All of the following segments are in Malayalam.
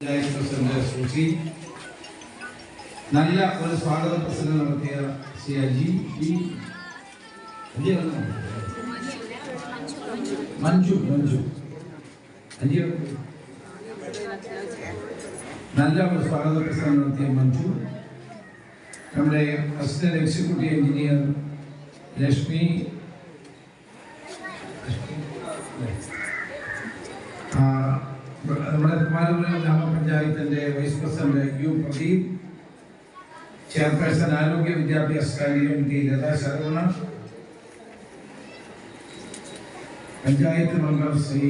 പഞ്ചായത്ത് പ്രസിഡന്റ് നല്ല ഒരു സ്വാഗത പ്രസംഗം നടത്തിയ ശ്രീ അജി? മഞ്ജു മഞ്ജു. അജി നല്ല ഒരു സ്വാഗത പ്രസംഗം നടത്തിയ മഞ്ജു. നമ്മുടെ assistant executive engineer Lakshmi chairperson like you, Pradeep, chairperson Alokya Vidyabhyas Committee, Lata Saravana, panchayat Mangal Shri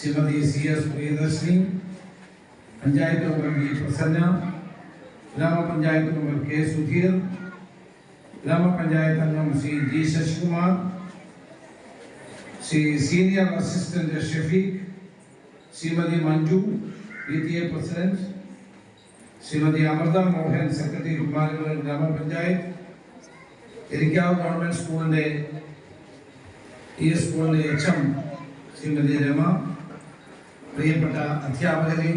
Shrimati C S Priyadarshini panchayat मंगल की प्रसन्ना ग्राम पंचायत मंगल के सुधीर ग्राम पंचायत अंगम Shri G Shashi Kumar Shri senior assistant Shafeek Shrimati Manju P T A president Shrimati Amritha Mohan secretary Kumarapuram ഗ്രാമപഞ്ചായത്ത് എരിക്കാവ് ഗവൺമെന്റ് സ്കൂളിന്റെ ഈ സ്കൂളിന്റെ എച്ച് എം ശ്രീമതി രമ പ്രിയപ്പെട്ട അധ്യാപകരെ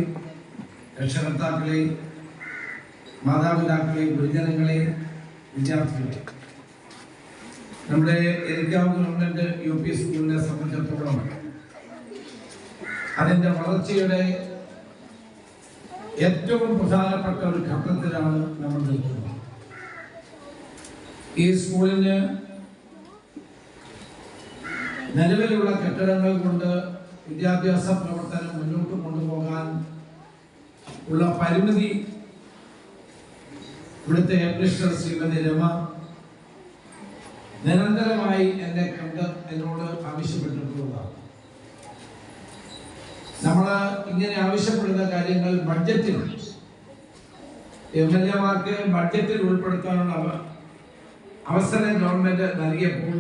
രക്ഷകർത്താക്കളെ മാതാപിതാക്കളെ ഗുരുജനങ്ങളെ വിദ്യാർത്ഥികളെ. നമ്മുടെ എരിക്കാവ് ഗവൺമെന്റ് യു പി സ്കൂളിനെ സംബന്ധിച്ചിടത്തോളം അതിന്റെ വളർച്ചയുടെ ഏറ്റവും പ്രധാനപ്പെട്ട ഒരു ഘട്ടത്തിലാണ് നമ്മൾ നിൽക്കുന്നത്. ഈ സ്കൂളിന് നിലവിലുള്ള കെട്ടിടങ്ങൾ കൊണ്ട് വിദ്യാഭ്യാസ പ്രവർത്തനം മുന്നോട്ട് കൊണ്ടുപോകാൻ ഉള്ള പരിമിതി ഇവിടുത്തെ ഹെഡ്മിസ്റ്റർ ശ്രീമതി രമ നിരന്തരമായി എന്നെ കണ്ട് എന്നോട് ആവശ്യപ്പെട്ടിട്ടുള്ളതാണ്. നമ്മൾ ഇങ്ങനെ ആവശ്യപ്പെടുന്ന കാര്യങ്ങൾ ബഡ്ജറ്റിൽ എം എൽ എമാർക്ക് ബഡ്ജറ്റിൽ ഉൾപ്പെടുത്താനുള്ള അവ- അവസരം ഗവൺമെന്റ് നൽകിയപ്പോൾ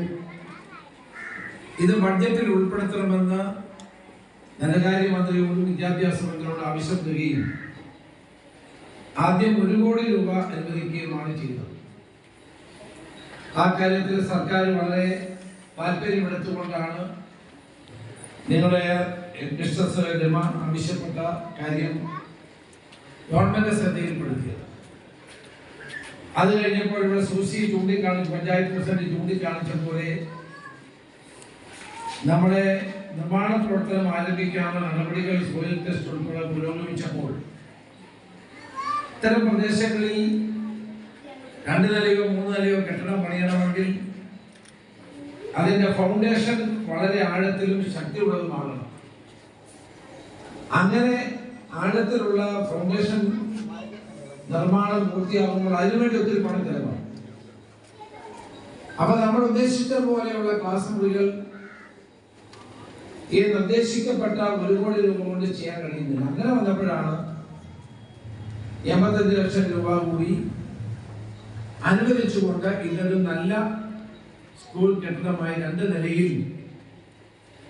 ഇത് ബഡ്ജറ്റിൽ ഉൾപ്പെടുത്തണമെന്ന് ധനകാര്യമന്ത്രിയോടും വിദ്യാഭ്യാസ മന്ത്രിയോടും ആവശ്യപ്പെടുകയും ആദ്യം ഒരു കോടി രൂപ അനുവദിക്കുകയുമാണ് ചെയ്തത്. ആ കാര്യത്തിൽ സർക്കാർ വളരെ താല്പര്യമെടുത്തുകൊണ്ടാണ് നിങ്ങളുടെ രമ ആവശ്യപ്പെട്ട കാര്യം ഗവൺമെന്റ് ശ്രദ്ധയിൽപ്പെടുത്തിയത്. അത് കഴിഞ്ഞപ്പോൾ ഇവിടെ സൂസി ചൂണ്ടിക്കാണിച്ചു പഞ്ചായത്ത് പ്രസിഡന്റ് ചൂണ്ടിക്കാണിച്ചതുപോലെ നമ്മുടെ നിർമ്മാണ പ്രവർത്തനം ആരംഭിക്കാനുള്ള നടപടികൾ സോയിൽ ടെസ്റ്റ് ഉൾപ്പെടെ പുരോഗമിച്ചപ്പോൾ ഇത്തരം പ്രദേശങ്ങളിൽ രണ്ട് നിലയോ മൂന്ന് നിലയോ കെട്ടിടം പണിയണമെങ്കിൽ അതിന്റെ ഫൗണ്ടേഷൻ വളരെ ആഴത്തിലും ശക്തിയുള്ളതുമാകണം അങ്ങനെ ആഴത്തിലുള്ള ഫൗണ്ടേഷൻ നിർമ്മാണം പൂർത്തിയാകുമ്പോൾ അതിനുവേണ്ടി ഒത്തിരി പണം ചെലവാണ് അപ്പൊ നമ്മൾ ഉദ്ദേശിച്ച പോലെയുള്ള ക്ലാസ് മുറികൾ ഈ നിർദ്ദേശിക്കപ്പെട്ട ഒരു കോടി രൂപ കൊണ്ട് ചെയ്യാൻ കഴിയുന്നില്ല. അങ്ങനെ വന്നപ്പോഴാണ് എൺപത്തഞ്ച് ലക്ഷം രൂപ കൂടി അനുവദിച്ചുകൊണ്ട് ഇതൊരു നല്ല സ്കൂൾ കെട്ടിടമായി രണ്ട് നിലയിൽ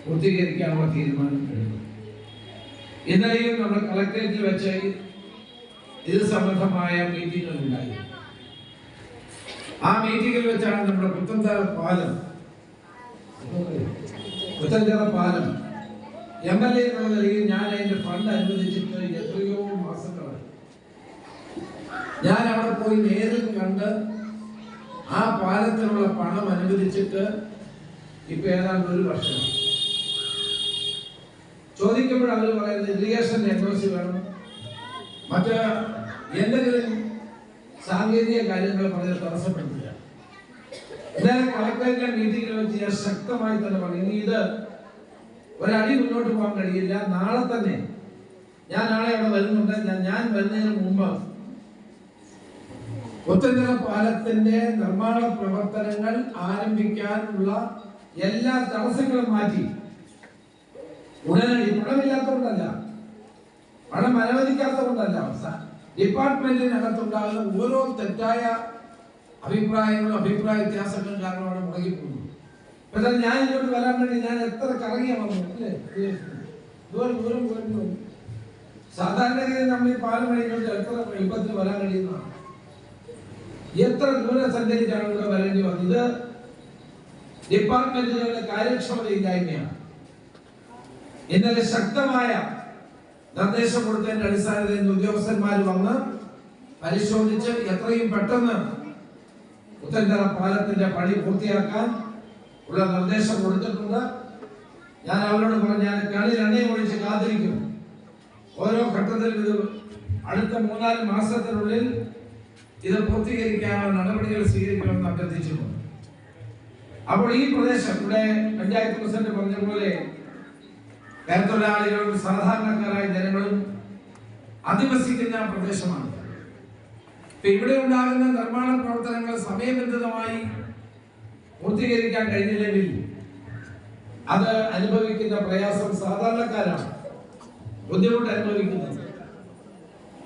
പൂർത്തീകരിക്കാനുള്ള തീരുമാനം എടുത്തു. ഇന്നലെയും നമ്മൾ കളക്ടറേറ്റിൽ വെച്ച് ഇത് സംബന്ധമായ മീറ്റിംഗുകൾ ഉണ്ടായി. ആ മീറ്റിംഗിൽ വെച്ചാണ് നമ്മുടെ പുത്തൻതറ പാലം. പുത്തൻതറ പാലം. എം എൽ എ എന്നുള്ള നിലയിൽ ഞാൻ അതിന്റെ ഫണ്ട് അനുവദിച്ചിട്ട് എത്രയോ മാസങ്ങളായി. ഞാൻ അവിടെ പോയി നേരിൽ കണ്ട് ആ പാലത്തിനുള്ള പണം അനുവദിച്ചിട്ട് ഇപ്പൊ ഏതാണ്ട് ഒരു വർഷം. ചോദിക്കുമ്പോൾ അവർ പറയുന്നത് ഇറിഗേഷൻ നെറ്റ്വർക്ക് വേണം. മറ്റ് എന്തെങ്കിലും സാങ്കേതിക കാര്യങ്ങൾ പറഞ്ഞ് തടസ്സപ്പെടുത്തുക. ഇന്നലെ കളക്ടറേറ്റിലെ മീറ്റിംഗിൽ വെച്ച് ഞാൻ ശക്തമായി തന്നെ പറഞ്ഞു ഇനി ഇത് ഒരടി മുന്നോട്ട് പോകാൻ കഴിയില്ല. നാളെ തന്നെ ഞാൻ നാളെ അവിടെ വരുന്നുണ്ട്. ഞാൻ ഞാൻ വരുന്നതിന് മുമ്പ് ഉത്തര പാലത്തിന്റെ നിർമ്മാണ പ്രവർത്തനങ്ങൾ ആരംഭിക്കാനുള്ള എല്ലാ തടസ്സങ്ങളും മാറ്റി ഉടനടി പണമില്ലാത്തതുകൊണ്ടല്ല. പണം അനുവദിക്കാത്തതുകൊണ്ടല്ല ഡിപ്പാർട്ട്മെന്റിനകത്തുണ്ടാകുന്ന ഓരോ തെറ്റായ അഭിപ്രായങ്ങളും അഭിപ്രായ വ്യത്യാസങ്ങളും കാരണമാണ് മുടങ്ങിപ്പോകുന്നത് ഇപ്പൊ തന്നെ ഞാൻ ഇങ്ങോട്ട് വരാൻ വേണ്ടി ഞാൻ എത്ര കറങ്ങിയ വന്നു അല്ലേ? സാധാരണഗതിയിൽ നമ്മൾ ഈ പാലം വഴി എത്ര എളുപ്പത്തിൽ വരാൻ കഴിയുന്നതാണ് എത്ര ദൂരം സഞ്ചരിച്ചാണ് ഇവിടെ വരേണ്ടി വന്നത്? ഡിപ്പാർട്ട്മെന്റുകളുടെ കാര്യക്ഷമത കാര്യക്ഷമതയില്ലായ്മയാണ്. ഇന്നലെ ശക്തമായ നിർദ്ദേശം കൊടുത്തതിന്റെ അടിസ്ഥാനത്തിൽ ഉദ്യോഗസ്ഥന്മാർ വന്ന് പരിശോധിച്ച് എത്രയും പെട്ടെന്ന് പുത്തൻതറ പാലത്തിന്റെ പണി പൂർത്തിയാക്കാൻ ഉള്ള നിർദ്ദേശം കൊടുത്തിട്ടുണ്ട്. ഞാൻ അവരോട് പറഞ്ഞാൽ കളി എണ്ണയും ഒഴിച്ച് കാത്തിരിക്കും. ഓരോ ഘട്ടത്തിലും ഇത് അടുത്ത മൂന്നാൽ മാസത്തിനുള്ളിൽ ഇത് പൂർത്തീകരിക്കാനുള്ള നടപടികൾ സ്വീകരിക്കണമെന്ന് അഭ്യർത്ഥിച്ചിട്ടുണ്ട്. അപ്പോൾ ഈ പ്രദേശം ഇവിടെ പഞ്ചായത്ത് പ്രസിഡന്റ് പറഞ്ഞ പോലെ കയർത്തൊഴിലാളികളും സാധാരണക്കാരായ ജനങ്ങളും അധിവസിക്കുന്ന പ്രദേശമാണ്. ഇവിടെ ഉണ്ടാകുന്ന നിർമ്മാണ പ്രവർത്തനങ്ങൾ സമയബന്ധിതമായി പൂർത്തീകരിക്കാൻ കഴിഞ്ഞില്ലെങ്കിൽ അത് അനുഭവിക്കുന്ന പ്രയാസം സാധാരണക്കാരാണ് ബുദ്ധിമുട്ട് അനുഭവിക്കുന്നത്.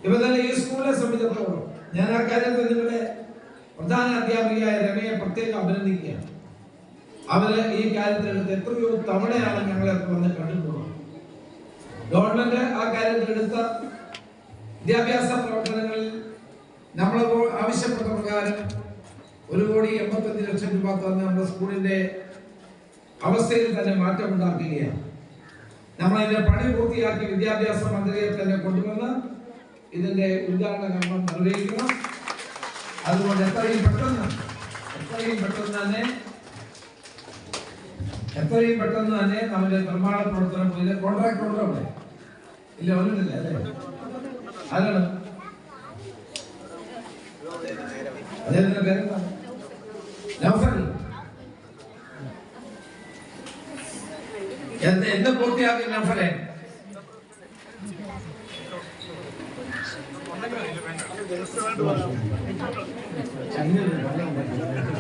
ഇപ്പൊ തന്നെ ഈ സ്കൂളിനെ സംബന്ധിച്ചിടത്തോളം ഞാൻ ആ കാര്യത്തിൽ നിങ്ങളുടെ പ്രധാന അധ്യാപികയായ രമയെ പ്രത്യേകം അഭിനന്ദിക്കുകയാണ്. അവർ ഈ കാര്യത്തിൽ എത്രയോ തവണയാണ് ഞങ്ങളെ വന്ന് കണ്ടിട്ടുള്ളത്. ഗവൺമെന്റ് ആ കാര്യത്തിൽ എടുത്ത വിദ്യാഭ്യാസ പ്രവർത്തനങ്ങളിൽ നമ്മൾ ആവശ്യപ്പെട്ട പ്രകാരം ഒരു കോടി എൺപത്തഞ്ച് ലക്ഷം രൂപ തന്ന് നമ്മുടെ സ്കൂളിന്റെ അവസ്ഥയിൽ തന്നെ മാറ്റം ഉണ്ടാക്കുകയാണ്. നമ്മൾ ഇതിന്റെ പണി പൂർത്തിയാക്കി വിദ്യാഭ്യാസ മന്ത്രിയെ തന്നെ കൊണ്ടുവന്ന് ഇതിന്റെ ഉദ്ഘാടന കർമ്മം നിർവഹിക്കണം. അതുകൊണ്ട് എത്രയും പെട്ടെന്ന് എത്രയും പെട്ടെന്ന് തന്നെ എത്രയും പെട്ടെന്ന് തന്നെ നമ്മുടെ നിർമ്മാണ പ്രവർത്തനം പോയി കോൺട്രാക്ട് ഉണ്ടോ അവിടെ? ഇല്ല ഒന്നുമില്ല അല്ലേ? ആരാണ്? അദ്ദേഹത്തിന്റെ പേരെന്താ? നൗഫൽ. പൂർത്തിയാക്കി നൗഫലെ? എട്ട്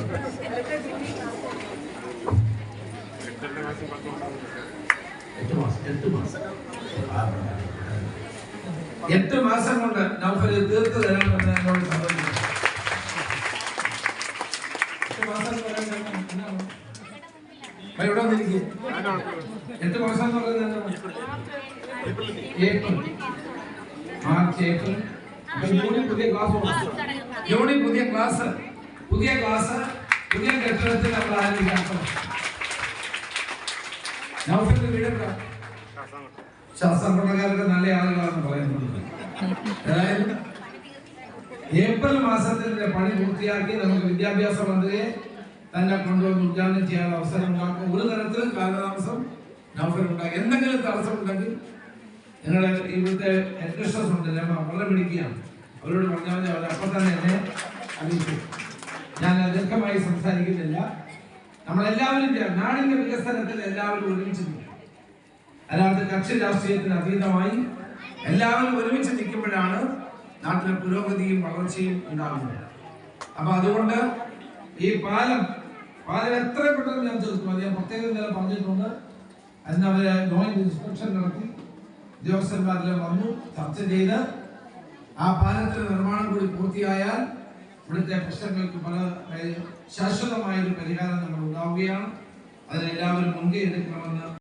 എട്ട് മാസം കൊണ്ട് നൗഫൽ തീർത്ത് തരാമെന്ന് എന്നോട് സംബന്ധിച്ചു ഇവിടെ വന്നിരിക്കും. എട്ട് മാസം എന്ന് പറയുന്നത്? ഏപ്രിൽ. March April. ജൂണിൽ പുതിയ ക്ലാസ്. ജൂണിൽ പുതിയ ക്ലാസ്. പുതിയ ക്ലാസ്. പുതിയ കെട്ടിടത്തിൽ നമ്മൾ ആരംഭിക്കാം ശാസ്ത്രപ്രകാരത്തെ നല്ല ആളുകളാണെന്ന് പറയുന്നത് അതായത് ഏപ്രിൽ മാസത്തിന്റെ പണി പൂർത്തിയാക്കി നമുക്ക് വിദ്യാഭ്യാസ മന്ത്രിയെ തന്നെ കൊണ്ടുവന്ന് ഉദ്ഘാടനം ചെയ്യാൻ അവസരം ഉണ്ടാക്കും ഒരു തരത്തിലും കാലതാമസം നൗഫൽ ഉണ്ടാക്കി. എന്തെങ്കിലും തടസ്സമുണ്ടെങ്കിൽ നിങ്ങളെ ഇവിടുത്തെ ഹെഡ്മിസ്ട്രസ് ഉണ്ട്. ഞാൻ വളരെ പിടിക്കുകയാണ് അവരോട് പറഞ്ഞാൽ അവർ അപ്പം തന്നെ എന്നെ അറിയിച്ചു ഞാൻ ദീർഘമായി സംസാരിക്കുന്നില്ല. നമ്മളെല്ലാവരും നാടിന്റെ വികസനത്തിൽ എല്ലാവരും ഒരുമിച്ച് നിൽക്കും. അല്ലാതെ കക്ഷി രാഷ്ട്രീയത്തിന് അതീതമായി എല്ലാവരും ഒരുമിച്ച് നിൽക്കുമ്പോഴാണ് നാട്ടിലെ പുരോഗതിയും വളർച്ചയും ഉണ്ടാകുന്നത്. അപ്പൊ അതുകൊണ്ട് ഈ പാലം പാലം എത്ര പെട്ടെന്ന് ഞാൻ തീർക്കും അത് ഞാൻ പ്രത്യേകം ഇന്നലെ പറഞ്ഞിട്ടുണ്ട്. അതിന് അവർ ജോയിന്റ് ഇൻസ്പെക്ഷൻ നടത്തി. ഉദ്യോഗസ്ഥന്മാരെല്ലാം വന്നു ചർച്ച ചെയ്ത്. ആ പാലത്തിന്റെ നിർമ്മാണം കൂടി പൂർത്തിയായാൽ ഇവിടുത്തെ പ്രശ്നങ്ങൾക്ക് പല ശാശ്വതമായൊരു പരിഹാരം നമ്മൾ ഉണ്ടാവുകയാണ്. അതിനെല്ലാവരും മുൻകൈ എടുക്കണമെന്ന്